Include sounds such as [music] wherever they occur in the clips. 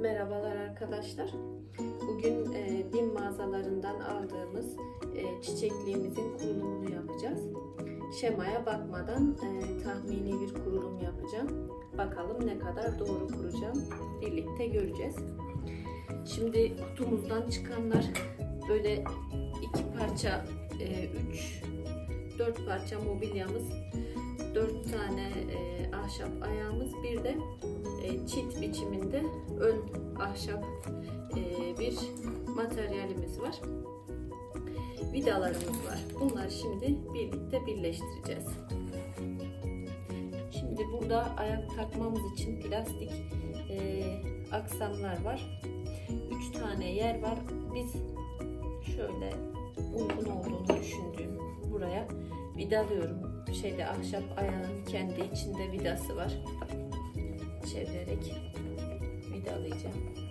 Merhabalar arkadaşlar. Bugün e, BİM mağazalarından aldığımız e, çiçekliğimizin kurulumunu yapacağız. Şemaya bakmadan e, tahmini bir kurulum yapacağım. Bakalım ne kadar doğru kuracağım. Birlikte göreceğiz. Şimdi kutumuzdan çıkanlar böyle iki parça, e, üç, dört parça mobilyamız, dört tane e, ahşap ayağımız, bir de e, çit biçiminde ön ahşap e, bir materyalimiz var. Vidalarımız var. Bunları şimdi birlikte birleştireceğiz. Şimdi burada ayak takmamız için plastik e, aksamlar var. Üç tane yer var. Biz şöyle uygun olduğunu düşündüğüm buraya vidalıyorum. Şeyde ahşap ayağın kendi içinde vidası var çevirerek vidalayacağım.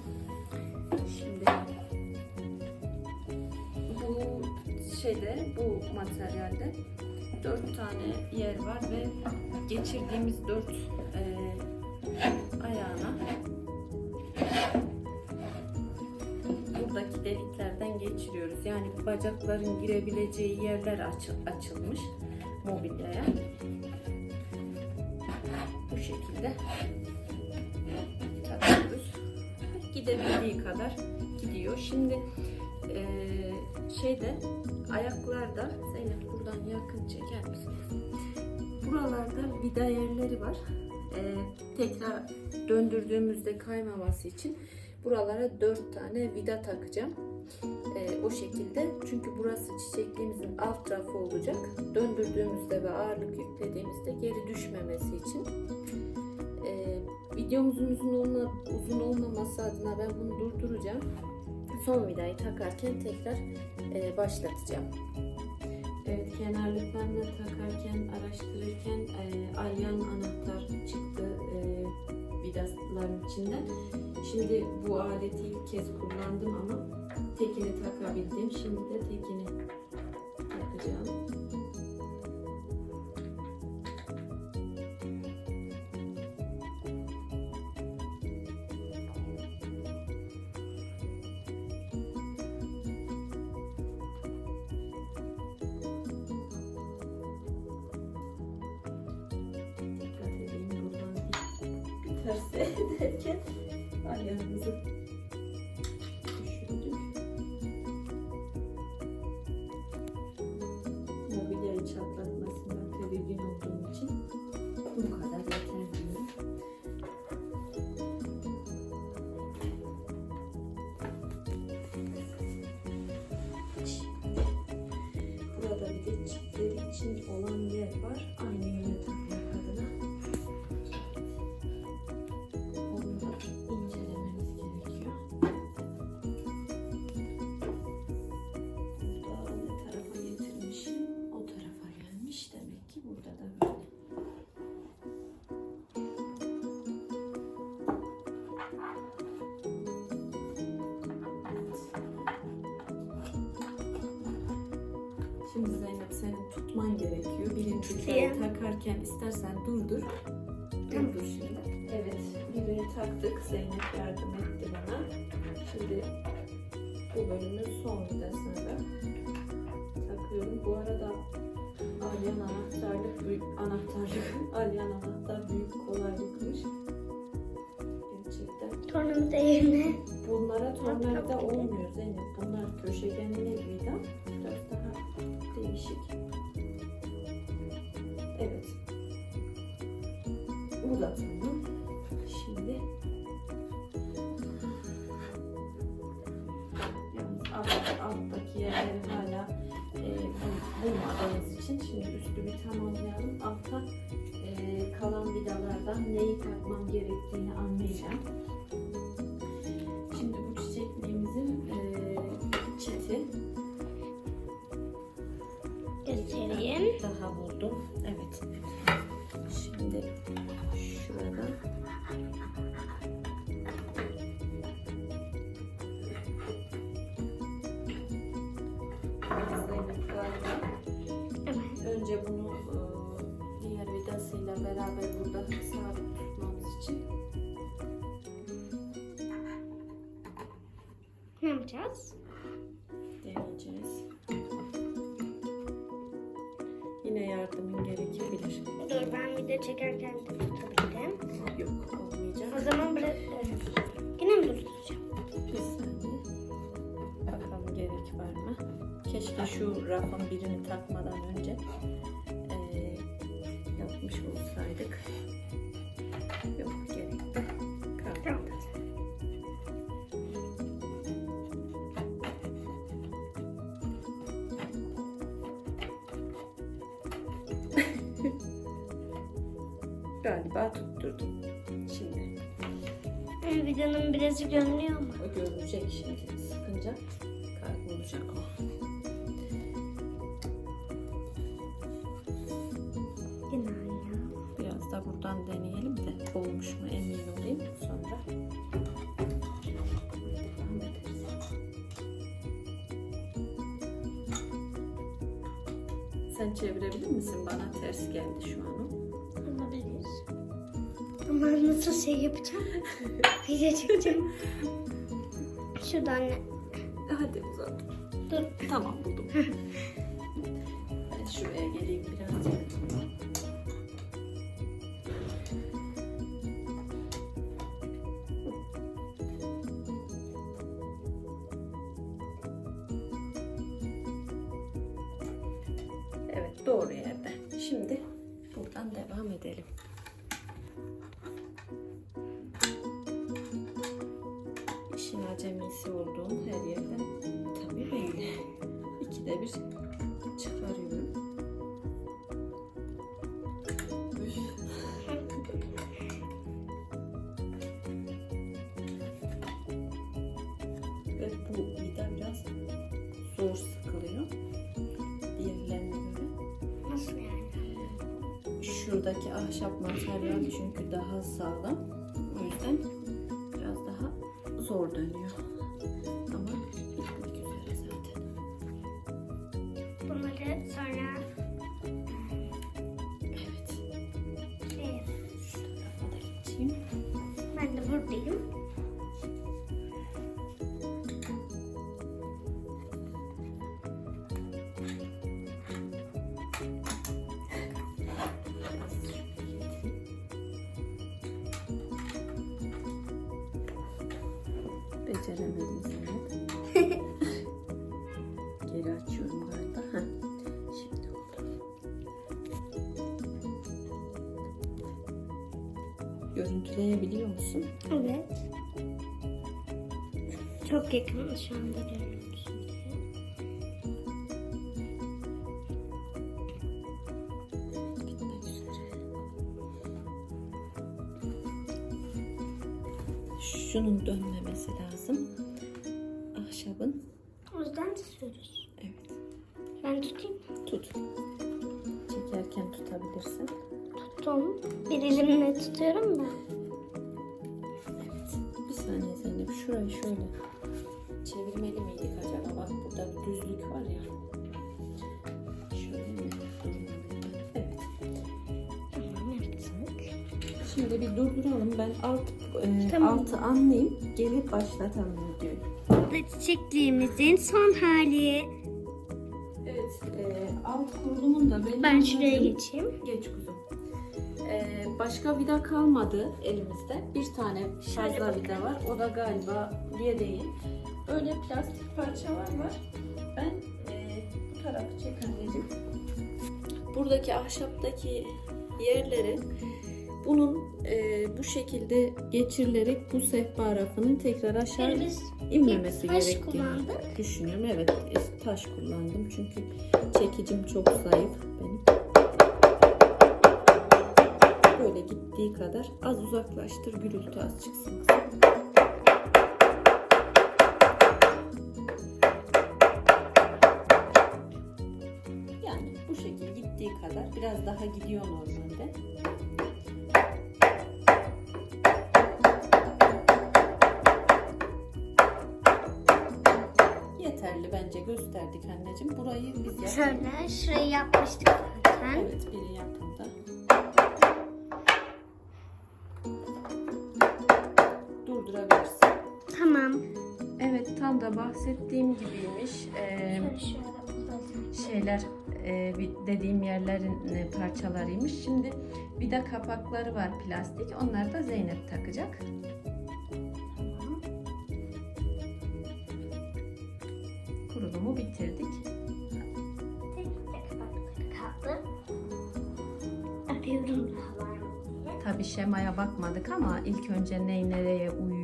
Kuzucuğum. Şimdi bu şeyde, bu materyalde dört tane yer var ve geçirdiğimiz dört e, ayağına buradaki deliklerden geçiriyoruz. Yani bacakların girebileceği yerler açı- açılmış mobilyaya. Bu şekilde. Gidebildiği kadar gidiyor. Şimdi eee, şeyde ayaklarda Zeynep buradan yakın çeker misiniz? Buralarda vida yerleri var. Eee, tekrar döndürdüğümüzde kaymaması için buralara dört tane vida takacağım. Eee, o şekilde. Çünkü burası çiçekliğimizin alt tarafı olacak. Döndürdüğümüzde ve ağırlık yüklediğimizde geri düşmemesi için videomuzun uzun, olma, uzun olmaması adına ben bunu durduracağım. Son vidayı takarken tekrar e, başlatacağım. Evet kenarlıklarını takarken, araştırırken e, alyan anahtar çıktı e, vidaların içinden. Şimdi bu aleti ilk kez kullandım ama tekini takabildim. Şimdi de tekini bir terse ederken Şimdi sen takarken istersen durdur. Durdur şimdi. Evet, birini taktık. Zeynep yardım etti bana. Şimdi bu bölümün son vidasını da takıyorum. Bu arada Alyan anahtarlık büyük anahtarlık [laughs] Alyan anahtar büyük kolaylıkmış. Gerçekten. Tornamı da yerine. Bunlara tornavida olmuyor Zeynep. Bunlar köşegenli vida. Biraz daha değişik. Evet. Bu da tamam. Şimdi yalnız alt, alttaki yerleri hala e, bul- bulmadığımız için şimdi üstü bir tamamlayalım. Altta e, kalan vidalardan neyi takmam gerektiğini anlayacağım. Şimdi bu çiçekliğimizin e, çiti Göstereyim. daha buldum. Evet. Şimdi şurada Evet. önce bunu e, diğer vidasıyla beraber burada sabit tutmamız için Ne yapacağız? deneyeceğiz. Yine gerekebilir. Dur ben video çekerken de tutabilirim. Yok olmayacak. O zaman bırak. Yine mi tutacağım? Bir saniye. Bakalım gerek var mı? Keşke şu rafın birini takmadan Şimdi Benim videonun birazcık görünüyor mu? o görünecek şimdi sıkınca kaybolacak o. Biraz da buradan deneyelim de olmuş mu emin olayım sonra. Sen çevirebilir misin? Bana ters geldi şu an. Ama nasıl şey yapacağım? Video çekeceğim. Şuradan ne? Hadi uzat. Dur. Tamam buldum. ben şuraya geleyim birazcık. Evet doğru yerde. Şimdi buradan devam edelim. Acemisi olduğum her yerden tabii belli. İkide bir çıkarıyorum. Ve bu vida biraz zor sıkılıyor. Diğerlerine göre. Nasıl yani? Şuradaki ahşap materyal çünkü daha sağlam. O yüzden Görüntüleyebiliyor musun? Evet. Çok yakın şu anda üzere. Şunun dönmemesi lazım. Ahşabın. O yüzden tutuyoruz. Evet. Ben tutayım. Tut. Çekerken tutabilirsin. Tuttum. Bir elimle tutuyorum da. şurayı şöyle çevirmeli miydik acaba? Bak burada bir düzlük var ya. Şöyle mi? Evet. Şimdi bir durduralım. Ben alt, e, Tamam. altı anlayayım. Gelip başlatalım videoyu. Ve çiçekliğimizin son hali. Evet. E, alt kurulumun da benim Ben şuraya geçeyim. Geç kuzum. Başka vida kalmadı elimizde. Bir tane Şöyle fazla vida var. O da galiba diye değil. Böyle plastik parçalar var. Ben e, bu tarafı çek anneciğim. Buradaki ahşaptaki yerleri bunun e, bu şekilde geçirilerek bu sehpa rafının tekrar aşağı biz inmemesi taş gerektiğini kullandık. düşünüyorum. Evet taş kullandım çünkü çekicim çok zayıf benim. Böyle gittiği kadar az uzaklaştır gürültü az çıksın. Yani bu şekilde gittiği kadar biraz daha gidiyor normalde. Yeterli bence gösterdik anneciğim. Burayı biz yaptık. Şöyle şurayı yapmıştık zaten. Evet biri yapıldı. Da bahsettiğim gibiymiş. Ee, şeyler e, dediğim yerlerin e, parçalarıymış. Şimdi bir de kapakları var plastik. Onları da Zeynep takacak. Kurulumu bitirdik. Tabi şemaya bakmadık ama ilk önce ney nereye uyuyor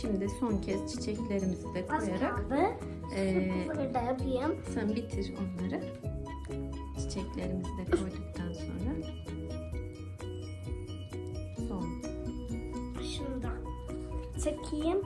şimdi son kez çiçeklerimizi de Az koyarak kaldı. e, Bunları da yapayım. sen bitir onları. Çiçeklerimizi de koyduktan sonra son. Şunu da çekeyim.